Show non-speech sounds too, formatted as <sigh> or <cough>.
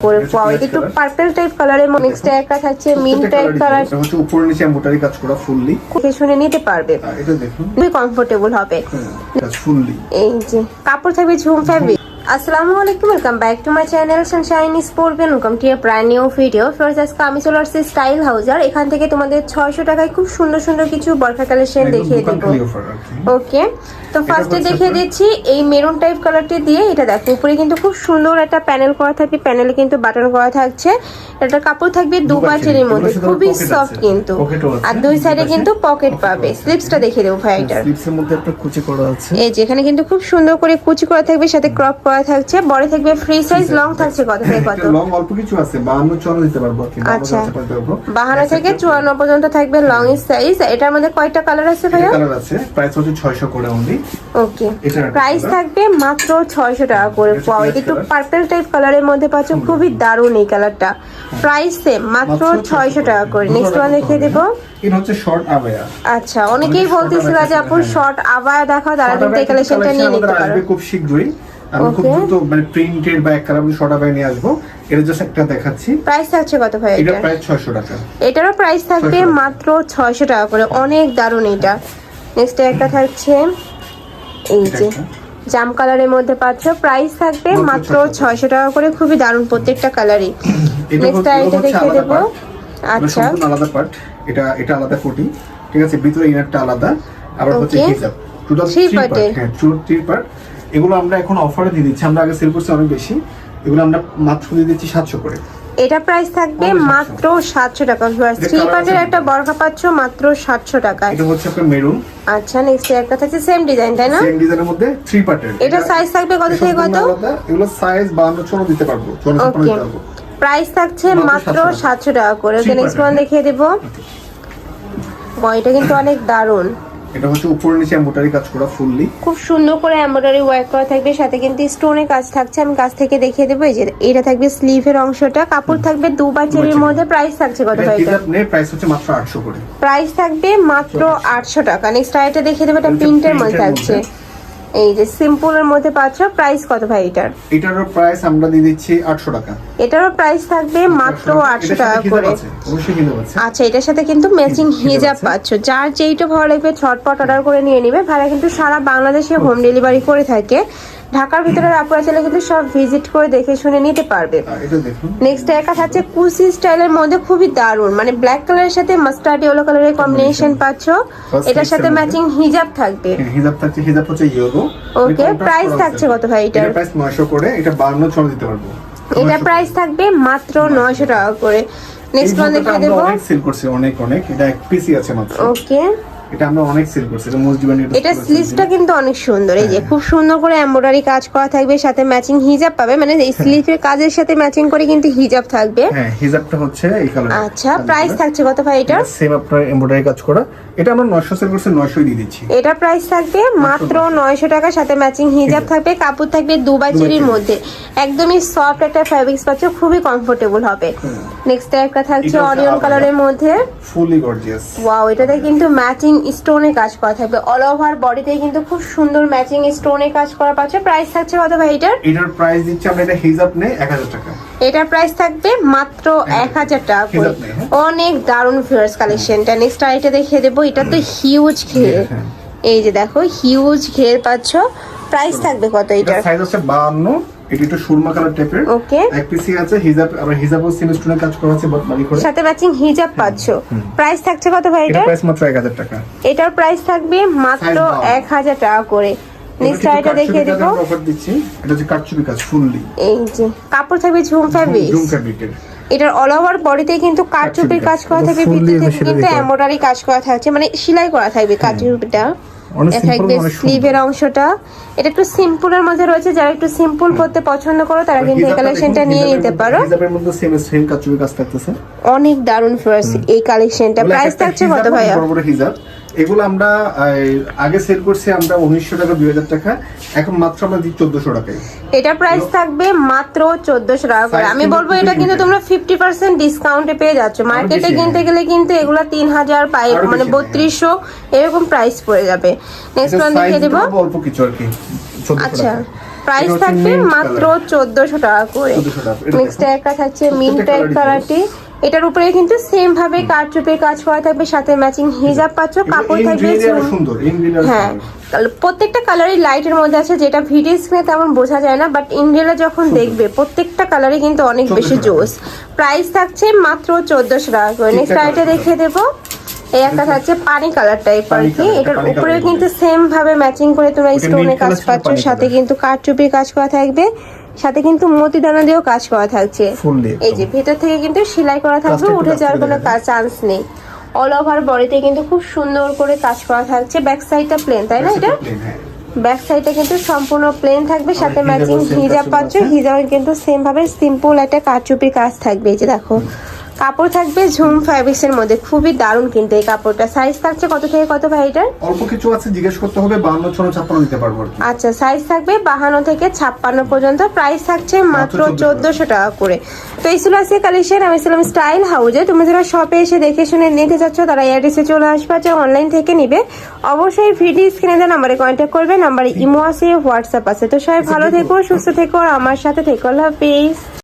করে পাওয়া একটু। পার্পল টাইপ কালারের নেক্সট একটা থাকছে মিন্ট টাইপ কালার হচ্ছে উপরে নিচে এমব্রয়ডারি কাজ করা ফুললি দেখে শুনে নিতে পারবে। এটা দেখুন। খুবই কমফোর্টেবল হবে। ফুললি এই যে কাপড় থাকবে ঝুম ফ্যাব্রিক আসসালামু আলাইকুম welcome back to my channel sunshine sport welcome to a brand new video first আজকে আমি চলে আসছি স্টাইল হাউজার এখান থেকে তোমাদের ছয়শো টাকায় খুব সুন্দর সুন্দর কিছু বরখা কালেকশন দেখিয়ে দেবো। ওকে তো ফার্স্টে দেখিয়ে দিচ্ছি এই মেরুন টাইপ কালারটি দিয়ে এটা দেখো উপরে কিন্তু খুব সুন্দর একটা প্যানেল করা থাকবে প্যানেলে কিন্তু বাটন করা থাকছে। এটা কাপড় থাকবে দু। বাচের মধ্যে খুবই সফট কিন্তু। আর দুই সাইডে কিন্তু পকেট পাবে। স্লিপসটা দেখিয়ে দেবো ভাই এটার। একটা এই যে এখানে কিন্তু খুব সুন্দর করে কুচি করা থাকবে সাথে ক্রপ করা থাকছে বড় থাকবে ফ্রি সাইজ লং থাকছে কত থেকে কত? লং অল্প কিছু আছে 52 চলো দিতে পারব আচ্ছা। পারব। বাহানা থেকে চুয়ান্ন পর্যন্ত থাকবে লং সাইজ এটার মধ্যে কয়টা কালার আছে ভাইয়া? কালার আছে প্রাইস হচ্ছে 600 করে অনলি ওকে প্রাইস থাকবে মাত্র ছয়শো টাকা করে এটা পাওয়া। একটু। পার্পল টাইপ কালারের মধ্যে পাচ্ছ খুবই দারুণ এই কালারটা প্রাইস সেম মাত্র মাত্র ছয়শো টাকা করে। নেক্সট ওয়ান দেখিয়ে করে। দেবো। এটা হচ্ছে শর্ট আবায়া আচ্ছা অনেকেই বলতেছিল যে আপু হ্যাঁ। শর্ট আবার দেখাও তারা কিন্তু এই কালেকশনটা নিয়ে নিতে পারো। খুব শীঘ্রই। আমি খুব দ্রুত মানে প্রিন্টেড বা আমি শর্ট নিয়ে আসব। এটা জাস্ট একটা দেখাচ্ছি। প্রাইস থাকছে কত ভাই এটা প্রায় 600 টাকা। এটারও প্রাইস থাকবে মাত্র ছয়শো টাকা করে। অনেক দারুণ এটা। নেক্সট একটা থাকছে। এই যে জাম কালারের মধ্যে পাচ্ছ। প্রাইস থাকবে মাত্র মাত্র 600 ছয়শো টাকা করে। খুবই দারুণ প্রত্যেকটা কালারই। নেক্সট <clears throat> এটা দেখিয়ে আলাদা দেবো। আচ্ছা। আলাদা পার্ট এটা এটা আলাদা কোটি ঠিক আছে ভিতরে ইনারটা আলাদা। আবার হচ্ছে হিজাব টোটাল থ্রি পার্ট। হ্যাঁ থ্রি পার্ট এগুলো আমরা এখন অফারে দিয়ে দিচ্ছি। আমরা আগে সেল করছি অনেক বেশি। এগুলো আমরা মাত্র দিয়ে দিচ্ছি সাতশো করে। এটা প্রাইস থাকবে মাত্র 700 সাতশো টাকা এটা থ্রি পার্টের একটা বরখা পাচ্ছ মাত্র সাতশো টাকা। এটা হচ্ছে আপনার মেরুন আচ্ছা নেক্সট একটা থাকছে সেম ডিজাইন তাই না? সেম ডিজাইনের মধ্যে থ্রি পার্টের এটা সাইজ থাকবে কত থেকে কত? এগুলো সাইজ বাউন্ন চলো দিতে পারব। চলো ওকে দিতে পারব। প্রাইস থাকছে মাত্র মাত্র 700 সাতশো টাকা করে। Okay next one. দেখিয়ে দেবো। এটা কিন্তু <coughs> অনেক দারুণ। এটা হচ্ছে উপরে নিচে এমব্রয়ডারি কাজ করা ফুললি খুব সুন্দর করে এমব্রয়ডারি ওয়ার্ক করা থাকবে সাথে কিন্তু স্টোনের কাজ থাকছে। আমি কাছ থেকে দেখিয়ে দেবো এই যে এটা থাকবে স্লিভের অংশটা। কাপড় থাকবে দু বা চারির মধ্যে প্রাইস থাকছে কত ভাই প্রাইস হচ্ছে মাত্র আটশো করে। প্রাইস থাকবে মাত্র আটশো টাকা। নেক্সট আইটেমটা দেখিয়ে দেবো এটা প্রিন্টের মধ্যে থাকছে। এই যে সিম্পলের মধ্যে পাচ্ছ প্রাইস কত ভাই এটার? এটারও প্রাইস আমরা দিয়ে দিচ্ছি আটশো টাকা। এটারও প্রাইস থাকবে মাত্র আটশো এটার সাথে টাকা করে। আচ্ছা এটার সাথে কিন্তু ম্যাচিং হিজাব হিজাব পাচ্ছ। যার যেইটা ভালো লাগবে ছটপট অর্ডার করে নিয়ে নেবে। ভাড়া কিন্তু সারা বাংলাদেশে হোম ডেলিভারি করে থাকে। ঢাকার ভিতরে আপনারা চাইলে কিন্তু সব ভিজিট করে দেখে শুনে নিতে পারবে। দেখুন। নেক্সট একটা থাকছে কুসি স্টাইলের মধ্যে খুবই দারুণ। মানে ব্ল্যাক কালারের সাথে মাস্টার্ড ইয়েলো কালারের কম্বিনেশন পাচ্ছ। এটার সাথে ম্যাচিং হিজাব থাকবে। হ্যাঁ, হিজাব থাকছে হিজাব হচ্ছে ইয়েলো ওকে প্রাইস থাকছে কত ভাই এটার? এটা প্রাইস 900 করে এটা 52 চলে দিতে পারব। এটা প্রাইস থাকবে মাত্র নয়শো। টাকা করে। নেক্সট ওয়ান দেখিয়ে দেবো। অনেক সেল করছি অনেক অনেক। এটা এক পিসি আছে মাত্র। ওকে এটা আমরা অনেক সেল করছি এটা মোস্ট ডিমান্ডেড এটা স্লিভসটা কিন্তু অনেক সুন্দর এই যে হ্যাঁ। খুব সুন্দর করে এমব্রয়ডারি কাজ করা থাকবে সাথে ম্যাচিং হিজাব পাবে মানে এই স্লিভের কাজের সাথে ম্যাচিং করে কিন্তু হিজাব থাকবে। হ্যাঁ হিজাবটা হচ্ছে এই কালার আচ্ছা প্রাইস থাকছে কত ভাই এটার? সেম আপনার এমব্রয়ডারি কাজ করা। এটা আমরা 900 সেল করছি 900 দিয়ে দিচ্ছি। এটা প্রাইস থাকবে মাত্র টাকা সাথে ম্যাচিং হিজাব থাকবে কাপড় থাকবে দুবাই চেরির মধ্যে। একদমই সফট একটা ফ্যাব্রিক্স পাচ্ছ খুবই কমফোর্টেবল হবে। নেক্সট একটা থাকছে অনিয়ন কালারের মধ্যে। ফুলি গর্জিয়াস ওয়াও এটাতে কিন্তু ম্যাচিং স্টোনে কাজ করা থাকবে। অল ওভার বডিতে কিন্তু খুব সুন্দর ম্যাচিং স্টোনে কাজ করা পাচ্ছ। প্রাইস থাকছে কত ভাই এটার? এটার প্রাইস দিচ্ছি আমরা এটা হিজাব নেই 1000 টাকা। এটার প্রাইস থাকবে মাত্র এক হাজার টাকা করে। হ্যাঁ। অনেক দারুণ ফিয়ার্স কালেকশনটা নেক্সট আইটা দেখিয়ে দেবো এটা তো হিউজ ঘের। হ্যাঁ। এই যে দেখো হিউজ ঘের পাচ্ছ। প্রাইস থাকবে কত এটা সাইজ হচ্ছে 52 এটা একটু সুরমা কালার টাইপের ওকে এক পিসি আছে হিজাব আবার সেম স্টোনের কাজ করা আছে করে। সাথে ম্যাচিং হিজাব পাচ্ছ। প্রাইস থাকছে কত ভাই এটা প্রাইস মাত্র 1000 টাকা। এটার প্রাইস থাকবে মাত্র Size বাড়ানো। এক হাজার টাকা করে। নেক্সট আইটা দেখিয়ে দেবো অফার দিচ্ছি। এটা কাজ ফুললি এই যে কাপড় থাকবে ঝুম ফ্যাব্রিকের এটার অল ওভার বডিতে কিন্তু কাজ। করা থাকবে ভিতর কিন্তু এমব্রয়ডারি কাজ করা থাকছে মানে সেলাই করা থাকবে সিম্পল থাকবে স্লিভের অংশটা। এটা একটু সিম্পলের মধ্যে রয়েছে যারা একটু সিম্পল করতে পছন্দ করো তারা কিন্তু এই কালেকশনটা নিয়ে নিতে পারো। অনেক দারুণ ফার্স্ট এই কালেকশনটা প্রাইস থাকছে কত ভাইয়া? এগুলো আমরা আগে সেল করছি আমরা উনিশশো টাকা দুই হাজার টাকা এখন মাত্র আমরা দিই চোদ্দশো টাকায় এটা প্রাইস থাকবে মাত্র চোদ্দশো টাকা করে আমি বলব এটা কিন্তু তোমরা ফিফটি পার্সেন্ট ডিসকাউন্টে পেয়ে যাচ্ছ মার্কেটে কিনতে হ্যাঁ। গেলে কিন্তু এগুলো তিন হাজার পাই মানে হ্যাঁ। বত্রিশশো এরকম প্রাইস পড়ে যাবে নেক্সট ওয়ান দেখিয়ে দেবো অল্প কিছু আর কি আচ্ছা প্রাইস থাকবে মাত্র। চোদ্দশো টাকা করে 1400 টাকা। এটা নেক্সট। একটা থাকছে মিন্ট কালারটি এটার উপরে কিন্তু সেম ভাবে কারচুপির কাজ করা থাকবে সাথে ম্যাচিং হিজাব পাচ্ছ কাপড় থাকবে হ্যাঁ। প্রত্যেকটা কালারই লাইটের মধ্যে আছে যেটা ভিডিও স্ক্রিনে তেমন বোঝা যায় না বাট ইন্ডিয়ালে যখন দেখবে প্রত্যেকটা কালারই কিন্তু অনেক বেশি 1400 জোস। প্রাইস থাকছে মাত্র চোদ্দশো টাকা করে। নেক্সট আইটা দেখিয়ে দেবো। এই একটা থাকছে পানি কালার টাইপ আর কি। এটার উপরে কিন্তু সেম ভাবে ম্যাচিং করে তোমরা স্টোনে কাজ পাচ্ছ সাথে। কিন্তু কারচুপির কাজ করা থাকবে। সাথে কিন্তু মতি দানা দিয়েও কাজ করা থাকছে। এই যে ভেতর থেকে কিন্তু সেলাই করা থাকবে উঠে যাওয়ার কোনো চান্স নেই। অল ওভার বডিতে কিন্তু খুব সুন্দর করে কাজ করা থাকছে। ব্যাক সাইডটা প্লেন তাই না এটা? ব্যাক সাইডটা কিন্তু সম্পূর্ণ প্লেন থাকবে সাথে ম্যাচিং হিজাব পাচ্ছ। হিজাবের হিজাব কিন্তু সেম ভাবে সিম্পল একটা কারচুপির কাজ থাকবে এই যে দেখো। কাপড় থাকবে ঝুম ফ্যাব্রিক্স এর মধ্যে। খুবই দারুণ কিন্তু এই কাপড়টা। সাইজ থাকছে কত থেকে কত ভাই এটার? অল্প কিছু আছে জিজ্ঞেস করতে হবে বান্ন ছন্ন ছাপ্পান্ন দিতে পারব আচ্ছা সাইজ থাকবে বাহান্ন থেকে ছাপ্পান্ন পর্যন্ত। প্রাইস থাকছে মাত্র 1400 টাকা। করে। তো এই ছিল আজকে কালেকশন আমি ছিলাম স্টাইল হাউজে তুমি যারা শপে এসে দেখে শুনে নিতে যাচ্ছ তারা এয়ারটেসে চলে আসবে আর অনলাইন থেকে নিবে অবশ্যই ভিডিও স্ক্রিনে দেওয়া নাম্বারে কন্ট্যাক্ট করবে। নাম্বারে ইমো আছে হোয়াটসঅ্যাপ আছে। তো সবাই ভালো থেকো সুস্থ থেকো আর আমার সাথে থেকো। আল্লাহ হাফিজ।